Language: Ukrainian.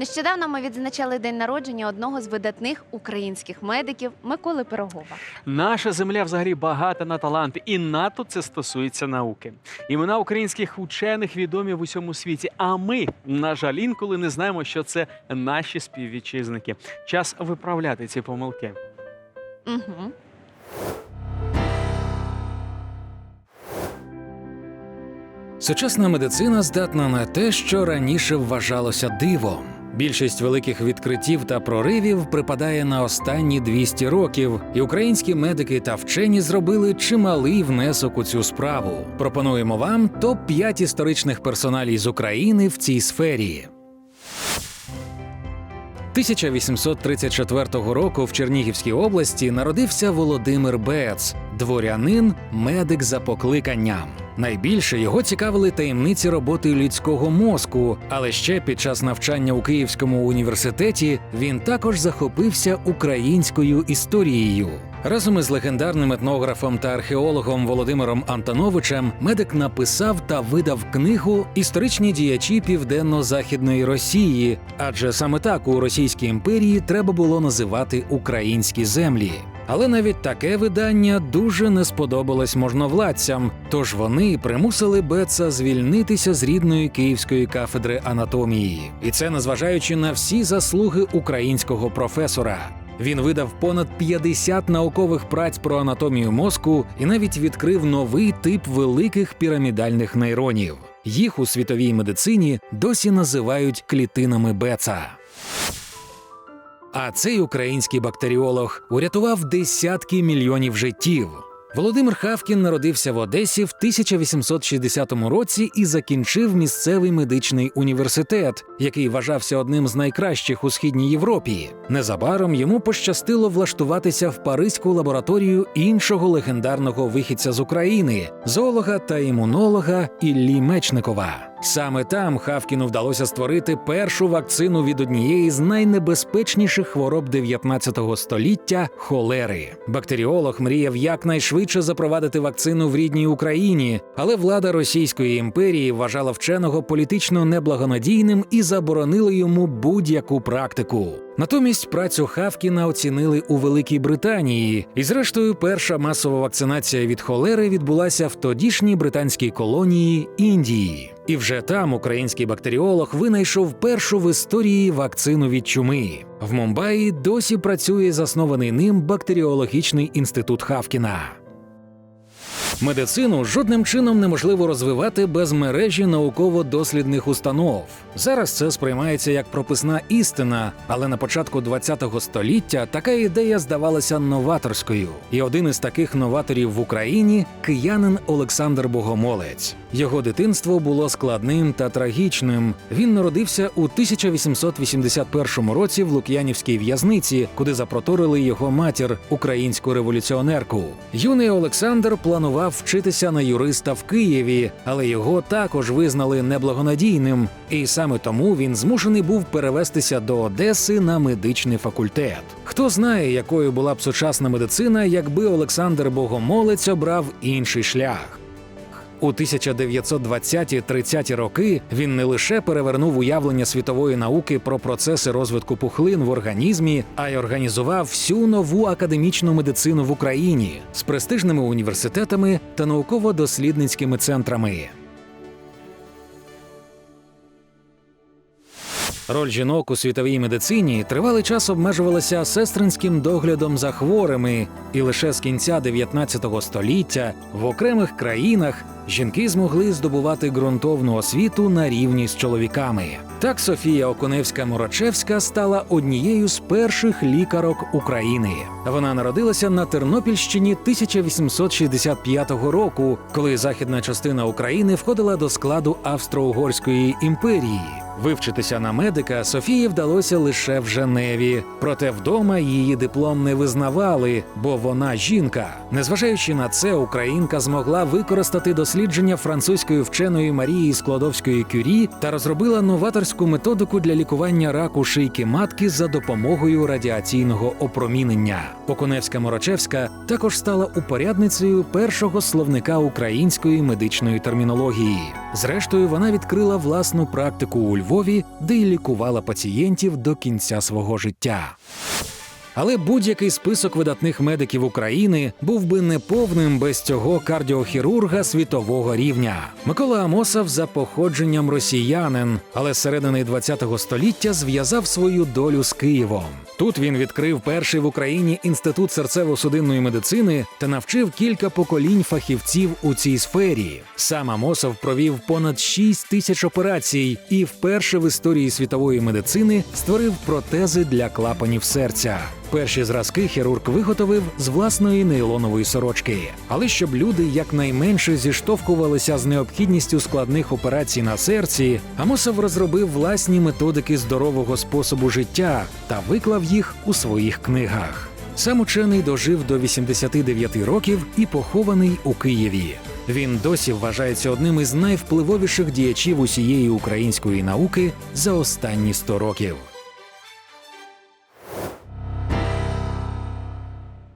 Нещодавно ми відзначали день народження одного з видатних українських медиків Миколи Пирогова. Наша земля взагалі багата на таланти, і НАТО це стосується науки. Імена українських учених відомі в усьому світі. А ми, на жаль, інколи не знаємо, що це наші співвітчизники. Час виправляти ці помилки. Угу. Сучасна медицина здатна на те, що раніше вважалося дивом. Більшість великих відкриттів та проривів припадає на останні 200 років, і українські медики та вчені зробили чималий внесок у цю справу. Пропонуємо вам топ 5 історичних персоналій з України в цій сфері. 1834 року в Чернігівській області народився Володимир Бец, дворянин, медик за покликанням. Найбільше його цікавили таємниці роботи людського мозку, але ще під час навчання у Київському університеті він також захопився українською історією. Разом із легендарним етнографом та археологом Володимиром Антоновичем медик написав та видав книгу Історичні діячі південно-західної Росії, адже саме так у Російській імперії треба було називати українські землі. Але навіть таке видання дуже не сподобалось можновладцям, тож вони примусили Беца звільнитися з рідної київської кафедри анатомії, і це незважаючи на всі заслуги українського професора. Він видав понад 50 наукових праць про анатомію мозку і навіть відкрив новий тип великих пірамідальних нейронів. Їх у світовій медицині досі називають клітинами Беца. А цей український бактеріолог урятував десятки мільйонів життів. Володимир Хавкін народився в Одесі в 1860 році і закінчив місцевий медичний університет, який вважався одним з найкращих у східній Європі. Незабаром йому пощастило влаштуватися в паризьку лабораторію іншого легендарного вихідця з України зоолога та імунолога Іллі Мечникова. Саме там Хавкіну вдалося створити першу вакцину від однієї з найнебезпечніших хвороб 19 століття холери. Бактеріолог мріяв якнайшвидше запровадити вакцину в рідній Україні, але влада Російської імперії вважала вченого політично неблагонадійним і заборонила йому будь-яку практику. Натомість працю Хавкіна оцінили у Великій Британії, і зрештою перша масова вакцинація від холери відбулася в тодішній британській колонії Індії. І вже там український бактеріолог винайшов першу в історії вакцину від чуми. В Мумбаї досі працює заснований ним бактеріологічний інститут Хавкіна. Медицину жодним чином неможливо розвивати без мережі науково-дослідних установ. Зараз це сприймається як прописна істина, але на початку ХХ століття така ідея здавалася новаторською. І один із таких новаторів в Україні киянин Олександр Богомолець. Його дитинство було складним та трагічним. Він народився у 1881 році в Лук'янівській в'язниці, куди запроторили його матір, українську революціонерку. Юний Олександр планував вчитися на юриста в Києві, але його також визнали неблагонадійним, і саме тому він змушений був перевестися до Одеси на медичний факультет. Хто знає, якою була б сучасна медицина, якби Олександр Богомолець обрав інший шлях. У 1920-30 роки він не лише перевернув уявлення світової науки про процеси розвитку пухлин в організмі, а й організував всю нову академічну медицину в Україні з престижними університетами та науково-дослідницькими центрами. Роль жінок у світовій медицині тривалий час обмежувалася сестринським доглядом за хворими, і лише з кінця 19 століття в окремих країнах жінки змогли здобувати ґрунтовну освіту на рівні з чоловіками. Так Софія Окуневська-Морочевська стала однією з перших лікарок України. Вона народилася на Тернопільщині 1865 року, коли західна частина України входила до складу Австро-Угорської імперії. Вивчитися на медика Софії вдалося лише в Женеві. Проте вдома її диплом не визнавали, бо вона жінка. Незважаючи на це, українка змогла використати дослідження французької вченої Марії Складовської Кюрі та розробила новаторську методику для лікування раку шийки матки за допомогою радіаційного опромінення. Окуневська Морочевська також стала упорядницею першого словника української медичної термінології. Зрештою, вона відкрила власну практику у Львові Львові, де й лікувала пацієнтів до кінця свого життя. Але будь-який список видатних медиків України був би неповним без цього кардіохірурга світового рівня. Микола Амосов за походженням росіянин, але з середини ХХ століття зв'язав свою долю з Києвом. Тут він відкрив перший в Україні інститут серцево-судинної медицини та навчив кілька поколінь фахівців у цій сфері. Сам Амосов провів понад 6 тисяч операцій і вперше в історії світової медицини створив протези для клапанів серця. Перші зразки хірург виготовив з власної нейлонової сорочки. Але щоб люди якнайменше зіштовхувалися з необхідністю складних операцій на серці, Амосов розробив власні методики здорового способу життя та виклав їх у своїх книгах. Сам учений дожив до 89 років і похований у Києві. Він досі вважається одним із найвпливовіших діячів усієї української науки за останні 100 років.